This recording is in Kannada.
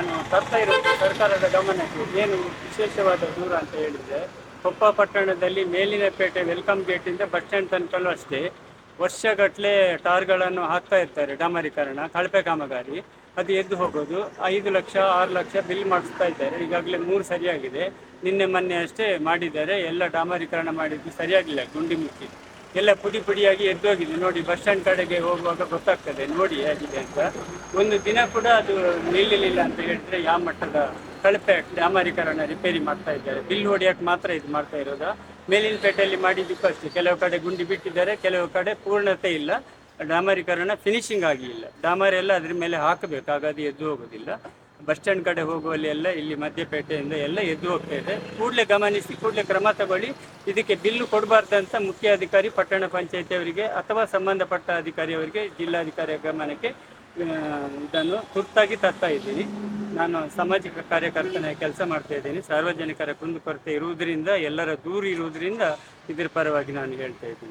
ನಾನು ತರ್ತಾ ಇರೋದು ಸರ್ಕಾರದ ಗಮನಕ್ಕೆ ಏನು ವಿಶೇಷವಾದ ದೂರ ಅಂತ ಹೇಳಿದ್ರೆ, ಕೊಪ್ಪ ಪಟ್ಟಣದಲ್ಲಿ ಮೇಲಿನ ಪೇಟೆ ವೆಲ್ಕಮ್ ಗೇಟಿಂದ ಬಸ್ ಸ್ಟ್ಯಾಂಡ್ ತನಕಲ್ಲೂ ಅಷ್ಟೇ. ವರ್ಷಗಟ್ಟಲೆ ಟಾರ್ಗಳನ್ನು ಹಾಕ್ತಾ ಇರ್ತಾರೆ ಡಾಮರೀಕರಣ ಕಳಪೆ ಕಾಮಗಾರಿ, ಅದು ಎದ್ದು ಹೋಗೋದು. ಐದು ಲಕ್ಷ, ಆರು ಲಕ್ಷ ಬಿಲ್ ಮಾಡಿಸ್ತಾ ಇದ್ದಾರೆ. ಈಗಾಗಲೇ ಮೂರು ಸರಿಯಾಗಿದೆ. ನಿನ್ನೆ ಮೊನ್ನೆ ಅಷ್ಟೇ ಮಾಡಿದ್ದಾರೆ. ಎಲ್ಲ ಡಾಮರೀಕರಣ ಮಾಡಿದ್ದು ಸರಿಯಾಗಿಲ್ಲ, ಗುಂಡಿ ಮುಚ್ಚಿ ಎಲ್ಲ ಪುಡಿ ಪುಡಿಯಾಗಿ ಎದ್ದೋಗಿದೆ. ನೋಡಿ, ಬಸ್ ಸ್ಟ್ಯಾಂಡ್ ಕಡೆಗೆ ಹೋಗುವಾಗ ಗೊತ್ತಾಗ್ತದೆ. ನೋಡಿ, ಹೇಗಿದೆ ಅಂತ. ಒಂದು ದಿನ ಕೂಡ ಅದು ನಿಲ್ಲಲಿಲ್ಲ ಅಂತ ಹೇಳಿದ್ರೆ ಯಾವ ಮಟ್ಟದ ಕಳಪೆ ಡಾಮರೀಕರಣ ರಿಪೇರಿ ಮಾಡ್ತಾ ಇದ್ದಾರೆ. ಬಿಲ್ ಹೊಡಿಯಕ್ಕೆ ಮಾತ್ರ ಇದು ಮಾಡ್ತಾ ಇರೋದು. ಮೇಲಿನ ಪೇಟೆಯಲ್ಲಿ ಮಾಡಿದ್ದಕ್ಕೂ ಅಷ್ಟೇ. ಕೆಲವು ಕಡೆ ಗುಂಡಿ ಬಿಟ್ಟಿದ್ದಾರೆ, ಕೆಲವು ಕಡೆ ಪೂರ್ಣತೆ ಇಲ್ಲ. ಡಾಮರೀಕರಣ ಫಿನಿಶಿಂಗ್ ಆಗಿಲ್ಲ ಡಾಮರ್ ಎಲ್ಲ ಅದ್ರ ಮೇಲೆ ಹಾಕಬೇಕು. ಹಾಗಾಗಿ ಎದ್ದು ಹೋಗೋದಿಲ್ಲ. ಬಸ್ ಸ್ಟ್ಯಾಂಡ್ ಕಡೆ ಹೋಗುವಲ್ಲಿ ಎಲ್ಲ ಇಲ್ಲಿ ಮಧ್ಯಪೇಟೆಯಿಂದ ಎಲ್ಲ ಎದ್ದು ಹೋಗ್ತಾ ಇದೆ. ಕೂಡಲೇ ಗಮನಿಸಿ, ಕೂಡಲೇ ಕ್ರಮ ತಗೊಳ್ಳಿ. ಇದಕ್ಕೆ ಬಿಲ್ಲು ಕೊಡಬಾರ್ದಂತ ಮುಖ್ಯ ಅಧಿಕಾರಿ ಪಟ್ಟಣ ಪಂಚಾಯತಿ ಅವರಿಗೆ ಅಥವಾ ಸಂಬಂಧಪಟ್ಟ ಅಧಿಕಾರಿಯವರಿಗೆ ಜಿಲ್ಲಾಧಿಕಾರಿಯ ಗಮನಕ್ಕೆ ಇದನ್ನು ತುರ್ತಾಗಿ ತರ್ತಾ ಇದ್ದೀನಿ. ನಾನು ಸಾಮಾಜಿಕ ಕಾರ್ಯಕರ್ತನ ಕೆಲಸ ಮಾಡ್ತಾ ಇದ್ದೀನಿ. ಸಾರ್ವಜನಿಕರ ಕುಂದುಕೊರತೆ ಇರುವುದರಿಂದ, ಎಲ್ಲರ ದೂರ ಇರುವುದರಿಂದ ಇದರ ಪರವಾಗಿ ನಾನು ಹೇಳ್ತಾ ಇದ್ದೀನಿ.